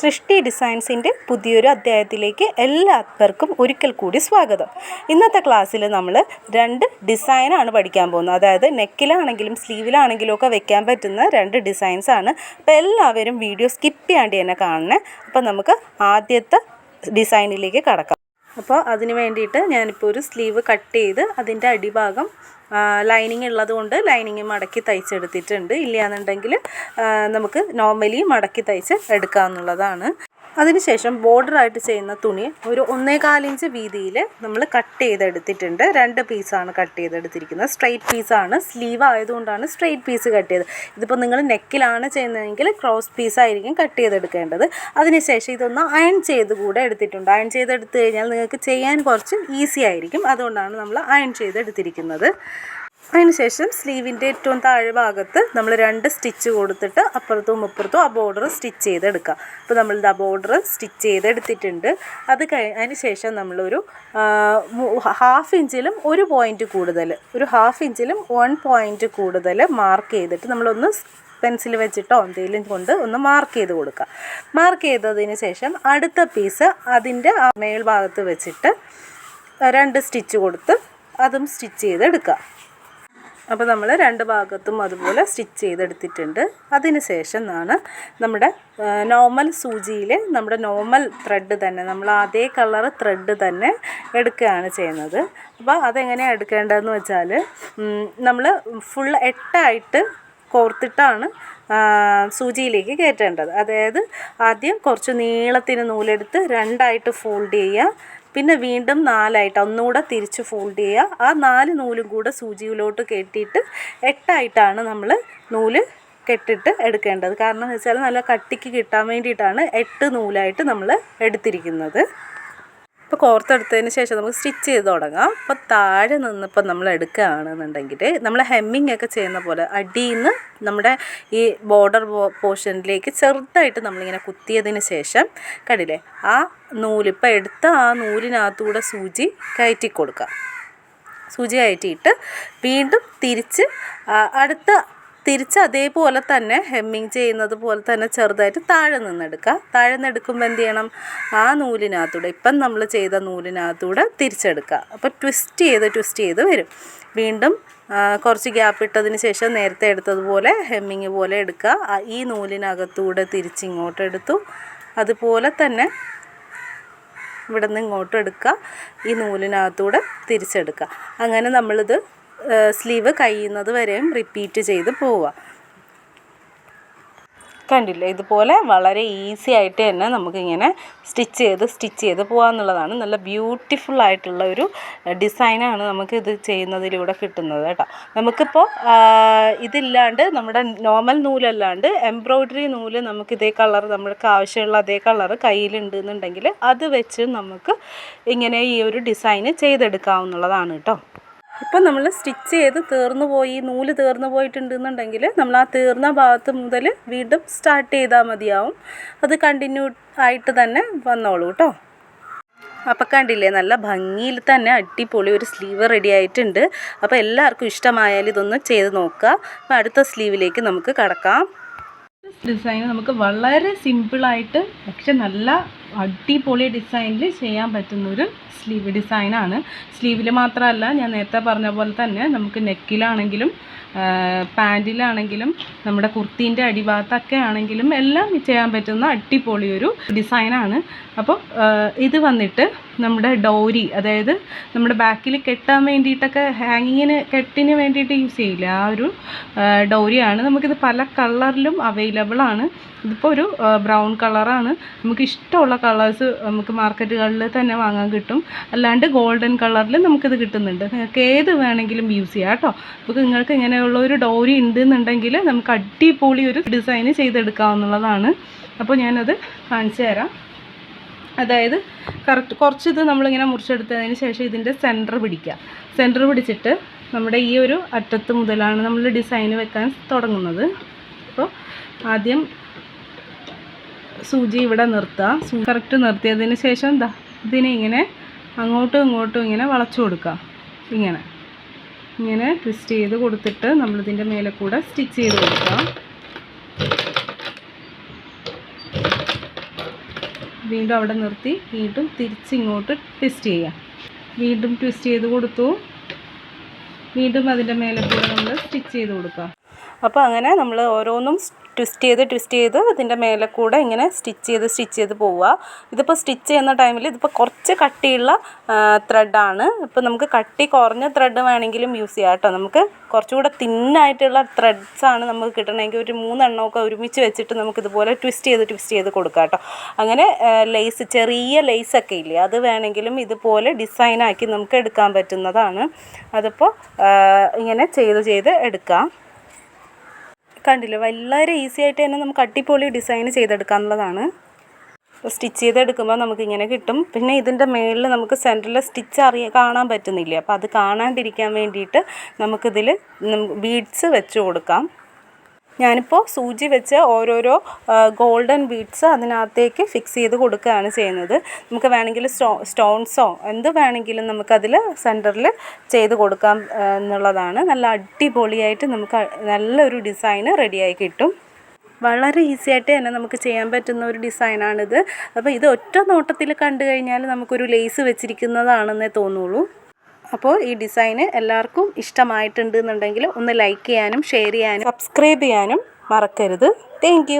സൃഷ്ടി ഡിസൈൻസിന്റെ പുതിയൊരു അധ്യായത്തിലേക്ക് എല്ലാവർക്കും ഒരിക്കൽ കൂടി സ്വാഗതം. ഇന്നത്തെ ക്ലാസ്സിൽ നമ്മൾ രണ്ട് ഡിസൈനാണ് പഠിക്കാൻ പോകുന്നത്. അതായത് നെക്കിലാണെങ്കിലും സ്ലീവിലാണെങ്കിലും ഒക്കെ വെക്കാൻ പറ്റുന്ന രണ്ട് ഡിസൈൻസ് ആണ്. അപ്പോൾ എല്ലാവരും വീഡിയോ സ്കിപ്പ് ചെയ്യാണ്ട് തന്നെ കാണണേ. അപ്പോൾ നമുക്ക് ആദ്യത്തെ ഡിസൈനിലേക്ക് കടക്കാം. അപ്പോൾ അതിന് വേണ്ടിയിട്ട് ഞാനിപ്പോൾ ഒരു സ്ലീവ് കട്ട് ചെയ്ത് അതിന്റെ അടിഭാഗം ലൈനിങ് ഉള്ളത് കൊണ്ട് ലൈനിങ് മടക്കി തയ്ച്ചെടുത്തിട്ടുണ്ട്. ഇല്ലയെന്നുണ്ടെങ്കിൽ നമുക്ക് നോർമലി മടക്കി തയ്ച്ച് എടുക്കാവുന്നതാണ്. അതിനുശേഷം ബോർഡറായിട്ട് ചെയ്യുന്ന തുണി ഒരു ഒന്നേകാലിഞ്ച് വീതിയിൽ നമ്മൾ കട്ട് ചെയ്തെടുത്തിട്ടുണ്ട്. രണ്ട് പീസാണ് കട്ട് ചെയ്തെടുത്തിരിക്കുന്നത്. സ്ട്രെയിറ്റ് പീസാണ് സ്ലീവ് ആയതുകൊണ്ടാണ് സ്ട്രെയിറ്റ് പീസ് കട്ട് ചെയ്ത് ഇതിപ്പോൾ നിങ്ങൾ നെക്കിലാണ് ചെയ്യുന്നതെങ്കിൽ ക്രോസ് പീസായിരിക്കും കട്ട് ചെയ്തെടുക്കേണ്ടത്. അതിനുശേഷം ഇതൊന്ന് അയൺ ചെയ്ത് കൂടെ എടുത്തിട്ടുണ്ട്. അയൺ ചെയ്തെടുത്ത് കഴിഞ്ഞാൽ നിങ്ങൾക്ക് ചെയ്യാൻ കുറച്ച് ഈസി ആയിരിക്കും. അതുകൊണ്ടാണ് നമ്മൾ അയൺ ചെയ്തെടുത്തിരിക്കുന്നത്. അതിനുശേഷം സ്ലീവിന്റെ ഏറ്റവും താഴെ ഭാഗത്ത് നമ്മൾ രണ്ട് സ്റ്റിച്ച് കൊടുത്തിട്ട് അപ്പുറത്തും ഇപ്പുറത്തും ആ ബോർഡർ സ്റ്റിച്ച് ചെയ്തെടുക്കുക. അപ്പോൾ നമ്മൾ ആ ബോർഡർ സ്റ്റിച്ച് ചെയ്തെടുത്തിട്ടുണ്ട്. അത് കഴി അതിന് ശേഷം നമ്മളൊരു ഹാഫ് ഇഞ്ചിലും ഒരു പോയിന്റ് കൂടുതൽ ഒരു ഹാഫ് ഇഞ്ചിലും വൺ പോയിന്റ് കൂടുതൽ മാർക്ക് ചെയ്തിട്ട് നമ്മളൊന്ന് പെൻസിൽ വെച്ചിട്ടോ എന്തെങ്കിലും കൊണ്ട് ഒന്ന് മാർക്ക് ചെയ്ത് കൊടുക്കുക. മാർക്ക് ചെയ്തതിന് ശേഷം അടുത്ത പീസ് അതിന്റെ മേൽഭാഗത്ത് വെച്ചിട്ട് രണ്ട് സ്റ്റിച്ച് കൊടുത്ത് അതും സ്റ്റിച്ച് ചെയ്തെടുക്കുക. അപ്പോൾ നമ്മൾ രണ്ട് ഭാഗത്തും അതുപോലെ സ്റ്റിച്ച് ചെയ്തെടുത്തിട്ടുണ്ട്. അതിന് ശേഷം ആണ് നമ്മുടെ നോർമൽ സൂചിയിൽ നമ്മുടെ നോർമൽ ത്രെഡ് തന്നെ നമ്മൾ അതേ കളർ ത്രെഡ് തന്നെ എടുക്കുകയാണ് ചെയ്യുന്നത്. അപ്പോൾ അതെങ്ങനെയാണ് എടുക്കേണ്ടതെന്ന് വെച്ചാൽ നമ്മൾ ഫുൾ എട്ടായിട്ട് കോർത്തിട്ടാണ് സൂചിയിലേക്ക് കയറ്റേണ്ടത്. അതായത് ആദ്യം കുറച്ച് നീളത്തിന് നൂലെടുത്ത് രണ്ടായിട്ട് ഫോൾഡ് ചെയ്യുക. പിന്നെ വീണ്ടും നാലായിട്ട് ഒന്നുകൂടെ തിരിച്ച് ഫോൾഡ് ചെയ്യുക. ആ നാല് നൂലും കൂടെ സൂചിയിലോട്ട് കെട്ടിയിട്ട് എട്ടായിട്ടാണ് നമ്മൾ നൂൽ കെട്ടിട്ട് എടുക്കേണ്ടത്. കാരണം എന്ന് വെച്ചാൽ നല്ല കട്ടിക്ക് കിട്ടാൻ വേണ്ടിയിട്ടാണ് എട്ട് നൂലായിട്ട് നമ്മൾ എടുത്തിരിക്കുന്നത്. ഇപ്പോൾ കോർത്തെടുത്തതിന് ശേഷം നമുക്ക് സ്റ്റിച്ച് ചെയ്ത് തുടങ്ങാം. അപ്പോൾ താഴെ നിന്നിപ്പോൾ നമ്മൾ എടുക്കുകയാണെന്നുണ്ടെങ്കിൽ നമ്മൾ ഹെമ്മിങ് ഒക്കെ ചെയ്യുന്ന പോലെ അടിയിൽ നിന്ന് നമ്മുടെ ഈ ബോർഡർ പോർഷനിലേക്ക് ചെറുതായിട്ട് നമ്മളിങ്ങനെ കുത്തിയതിന് ശേഷം കണ്ടില്ലേ ആ നൂലിപ്പോൾ എടുത്ത ആ നൂലിനകത്തൂടെ സൂചി കയറ്റി കൊടുക്കുക. സൂചി കയറ്റിയിട്ട് വീണ്ടും തിരിച്ച് അടുത്ത തിരിച്ച് അതേപോലെ തന്നെ ഹെമ്മിങ് ചെയ്യുന്നത് പോലെ തന്നെ ചെറുതായിട്ട് താഴെ നിന്നെടുക്കുക. താഴെ നിന്നെടുക്കുമ്പോൾ എന്ത് ചെയ്യണം? ആ നൂലിനകത്തൂടെ ഇപ്പം നമ്മൾ ചെയ്ത നൂലിനകത്തൂടെ തിരിച്ചെടുക്കുക. അപ്പോൾ ട്വിസ്റ്റ് ചെയ്ത് ട്വിസ്റ്റ് ചെയ്ത് വരും. വീണ്ടും കുറച്ച് ഗ്യാപ്പ് ഇട്ടതിന് ശേഷം നേരത്തെ എടുത്തതുപോലെ ഹെമ്മിങ് പോലെ എടുക്കുക. ഈ നൂലിനകത്തൂടെ തിരിച്ചിങ്ങോട്ട് എടുത്തു അതുപോലെ തന്നെ ഇവിടെ നിന്ന് ഇങ്ങോട്ട് എടുക്കുക ഈ നൂലിനകത്തൂടെ തിരിച്ചെടുക്കുക. അങ്ങനെ നമ്മളിത് സ്ലീവ് കഴിയുന്നത് വരെയും റിപ്പീറ്റ് ചെയ്ത് പോവുക. കണ്ടില്ലേ? ഇതുപോലെ വളരെ ഈസി ആയിട്ട് തന്നെ നമുക്കിങ്ങനെ സ്റ്റിച്ച് ചെയ്ത് സ്റ്റിച്ച് ചെയ്ത് പോകാമെന്നുള്ളതാണ് നല്ല ബ്യൂട്ടിഫുൾ ആയിട്ടുള്ള ഒരു ഡിസൈനാണ് നമുക്ക് ഇത് ചെയ്യുന്നതിലൂടെ കിട്ടുന്നത് കേട്ടോ. നമുക്കിപ്പോൾ ഇതില്ലാണ്ട് നമ്മുടെ നോർമൽ നൂലല്ലാണ്ട് എംബ്രോയ്ഡറി നൂൽ നമുക്ക് ഇതേ കളർ നമ്മൾക്ക് ആവശ്യമുള്ള അതേ കളർ കയ്യിലുണ്ട് എന്നുണ്ടെങ്കിൽ അത് വെച്ച് നമുക്ക് ഇങ്ങനെ ഈ ഒരു ഡിസൈന് ചെയ്തെടുക്കാവുന്നതാണ് കേട്ടോ. ഇപ്പം നമ്മൾ സ്റ്റിച്ച് ചെയ്ത് തീർന്നു പോയി നൂൽ തീർന്നു പോയിട്ടുണ്ടെന്നുണ്ടെങ്കിൽ നമ്മൾ ആ തീർന്ന ഭാഗത്ത് മുതൽ വീണ്ടും സ്റ്റാർട്ട് ചെയ്താൽ മതിയാവും. അത് കണ്ടിന്യൂ ആയിട്ട് തന്നെ വന്നോളൂ കേട്ടോ. അപ്പം കണ്ടില്ലേ നല്ല ഭംഗിയിൽ തന്നെ അടിപൊളി ഒരു സ്ലീവ് റെഡി ആയിട്ടുണ്ട്. അപ്പോൾ എല്ലാവർക്കും ഇഷ്ടമായാൽ ഇതൊന്ന് ചെയ്ത് നോക്കുക. അപ്പം അടുത്ത സ്ലീവിലേക്ക് നമുക്ക് കടക്കാം. ഡിസൈൻ നമുക്ക് വളരെ സിമ്പിളായിട്ട് പക്ഷെ നല്ല അടിപൊളി ഡിസൈനിൽ ചെയ്യാൻ പറ്റുന്നൊരു സ്ലീവ് ഡിസൈനാണ്. സ്ലീവിൽ മാത്രമല്ല ഞാൻ നേരത്തെ പറഞ്ഞ പോലെ തന്നെ നമുക്ക് നെക്കിലാണെങ്കിലും പാന്റിലാണെങ്കിലും നമ്മുടെ കുർത്തീന്റെ അടിഭാഗത്തൊക്കെ ആണെങ്കിലും എല്ലാം ചെയ്യാൻ പറ്റുന്ന അടിപൊളി ഒരു ഡിസൈനാണ്. അപ്പോൾ ഇത് വന്നിട്ട് നമ്മുടെ ഡോരി അതായത് നമ്മുടെ ബാക്കിൽ കെട്ടാൻ വേണ്ടിയിട്ടൊക്കെ ഹാങ്ങിങ്ങിന് കെട്ടിന് വേണ്ടിയിട്ട് യൂസ് ചെയ്യില്ല. ആ ഒരു ഡോരിയാണ്. നമുക്കിത് പല കളറിലും അവൈലബിൾ ആണ് ഇതിപ്പോൾ ഒരു ബ്രൗൺ കളറാണ്. നമുക്ക് ഇഷ്ടമുള്ള കളേഴ്സ് നമുക്ക് മാർക്കറ്റുകളിൽ തന്നെ വാങ്ങാൻ കിട്ടും. അല്ലാണ്ട് ഗോൾഡൻ കളറിൽ നമുക്കിത് കിട്ടുന്നുണ്ട്. നിങ്ങൾക്ക് ഏത് വേണമെങ്കിലും യൂസ് ചെയ്യാം കേട്ടോ. അപ്പോൾ നിങ്ങൾക്ക് ഇങ്ങനെയുള്ള ഒരു ഡോറി ഉണ്ട് എന്നുണ്ടെങ്കിൽ നമുക്ക് അടിപൊളി ഒരു ഡിസൈൻ ചെയ്തെടുക്കാവുന്നതാണ് അപ്പോൾ ഞാനത് കാണിച്ചു തരാം. അതായത് കറക്റ്റ് കുറച്ച് ഇത് നമ്മളിങ്ങനെ മുറിച്ചെടുത്തതിന് ശേഷം ഇതിന്റെ സെന്റർ പിടിക്കുക. സെന്റർ പിടിച്ചിട്ട് നമ്മുടെ ഈ ഒരു അറ്റത്ത് മുതലാണ് നമ്മൾ ഡിസൈൻ വെക്കാൻ തുടങ്ങുന്നത്. അപ്പോൾ ആദ്യം സൂചി ഇവിടെ നിർത്തുക കറക്റ്റ് നിർത്തിയതിന് ശേഷം ദാ ഇതിനെ ഇങ്ങനെ അങ്ങോട്ടും ഇങ്ങോട്ടും ഇങ്ങനെ വളച്ചു കൊടുക്കുക ഇങ്ങനെ. ഇങ്ങനെ ട്വിസ്റ്റ് ചെയ്ത് കൊടുത്തിട്ട് നമ്മളിതിന്റെ മേലെ കൂടെ സ്റ്റിച്ച് ചെയ്ത് കൊടുക്കുക വീണ്ടും അവിടെ നിർത്തി. വീണ്ടും തിരിച്ചിങ്ങോട്ട് ട്വിസ്റ്റ് ചെയ്യുക വീണ്ടും ട്വിസ്റ്റ് ചെയ്ത് കൊടുത്തു. വീണ്ടും അതിന്റെ മേലെ കൂടെ നമ്മൾ സ്റ്റിച്ച് ചെയ്ത് കൊടുക്കാം. അപ്പോൾ അങ്ങനെ നമ്മൾ ഓരോന്നും ട്വിസ്റ്റ് ചെയ്ത് ട്വിസ്റ്റ് ചെയ്ത് ഇതിന്റെ മേലെ കൂടെ ഇങ്ങനെ സ്റ്റിച്ച് ചെയ്ത് സ്റ്റിച്ച് ചെയ്ത് പോവുക. ഇതിപ്പോൾ സ്റ്റിച്ച് ചെയ്യുന്ന ടൈമിൽ ഇതിപ്പോൾ കുറച്ച് കട്ടിയുള്ള ത്രെഡാണ് ഇപ്പോൾ നമുക്ക് കട്ടി കുറഞ്ഞ ത്രെഡ് വേണമെങ്കിലും യൂസ് ചെയ്യാം കേട്ടോ. നമുക്ക് കുറച്ചുകൂടെ തിന്നായിട്ടുള്ള ത്രെഡ്സാണ് നമുക്ക് കിട്ടണമെങ്കിൽ ഒരു മൂന്നെണ്ണമൊക്കെ ഒരുമിച്ച് വെച്ചിട്ട് നമുക്ക് ഇതുപോലെ ട്വിസ്റ്റ് ചെയ്ത് ട്വിസ്റ്റ് ചെയ്ത് കൊടുക്കാം കേട്ടോ. അങ്ങനെ ലേസ് ചെറിയ ലേസൊക്കെ ഇല്ലേ അത് വേണമെങ്കിലും ഇതുപോലെ ഡിസൈനാക്കി നമുക്ക് എടുക്കാൻ പറ്റുന്നതാണ്. അതിപ്പോൾ ഇങ്ങനെ ചെയ്ത് ചെയ്ത് എടുക്കാം. കണ്ടില്ലേ. വളരെ ഈസി ആയിട്ട് തന്നെ നമുക്ക് അടിപൊളി ഡിസൈൻ ചെയ്തെടുക്കാനുള്ളതാണ്. സ്റ്റിച്ച് ചെയ്തെടുക്കുമ്പോൾ നമുക്ക് ഇങ്ങനെ കിട്ടും. പിന്നെ ഇതിന്റെ മേളിൽ നമുക്ക് സെന്ററിൽ സ്റ്റിച്ച് അറിയ കാണാൻ പറ്റുന്നില്ല? അപ്പോൾ അത് കാണാണ്ടിരിക്കാൻ വേണ്ടിയിട്ട് നമുക്കിതിൽ ബീഡ്സ് വെച്ച് കൊടുക്കാം. ഞാനിപ്പോൾ സൂചി വെച്ച് ഓരോരോ ഗോൾഡൻ ബീഡ്സ് അതിനകത്തേക്ക് ഫിക്സ് ചെയ്ത് കൊടുക്കുകയാണ് ചെയ്യുന്നത്. നമുക്ക് വേണമെങ്കിൽ സ്റ്റോ സ്റ്റോൺസോ എന്ത് വേണമെങ്കിലും നമുക്കതിൽ സെന്ററിൽ ചെയ്ത് കൊടുക്കാം എന്നുള്ളതാണ്. നല്ല അടിപൊളിയായിട്ട് നമുക്ക് നല്ലൊരു ഡിസൈന് റെഡിയായി കിട്ടും. വളരെ ഈസി ആയിട്ട് തന്നെ നമുക്ക് ചെയ്യാൻ പറ്റുന്ന ഒരു ഡിസൈനാണിത് അപ്പോൾ ഇത് ഒറ്റ നോട്ടത്തിൽ കണ്ടു കഴിഞ്ഞാൽ നമുക്കൊരു ലേസ് വെച്ചിരിക്കുന്നതാണെന്നേ തോന്നുള്ളൂ. അപ്പോൾ ഈ ഡിസൈന് എല്ലാവർക്കും ഇഷ്ടമായിട്ടുണ്ട് എന്നുണ്ടെങ്കിൽ ഒന്ന് ലൈക്ക് ചെയ്യാനും ഷെയർ ചെയ്യാനും സബ്സ്ക്രൈബ് ചെയ്യാനും മറക്കരുത്. താങ്ക്